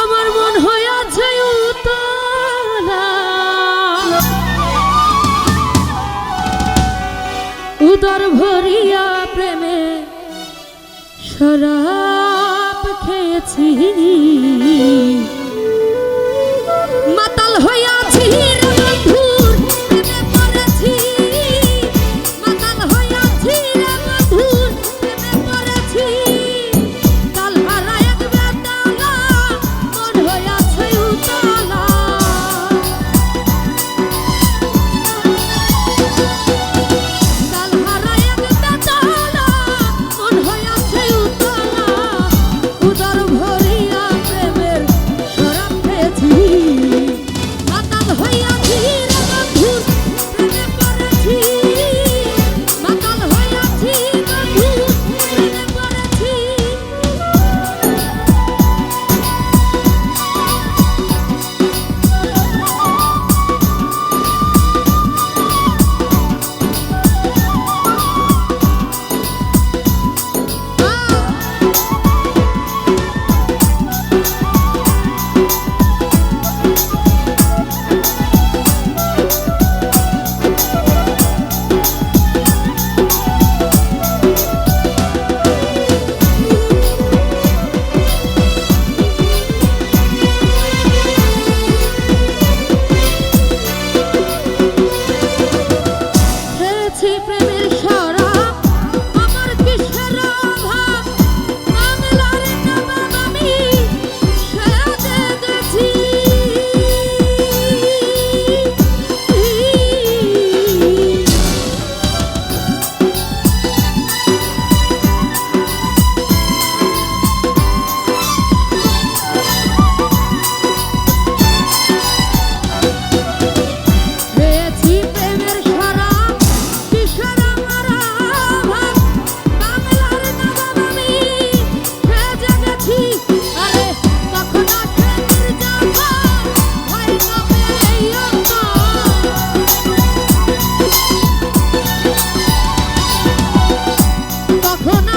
আমার মন উতলা। উদর ভরিয়া প্রেমে সরাপ খেয়েছি।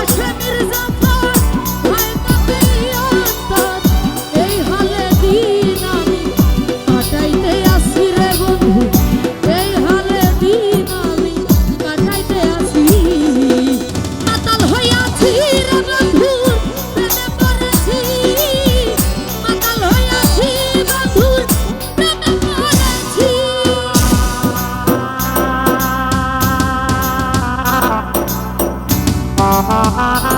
Çöp bir zaman า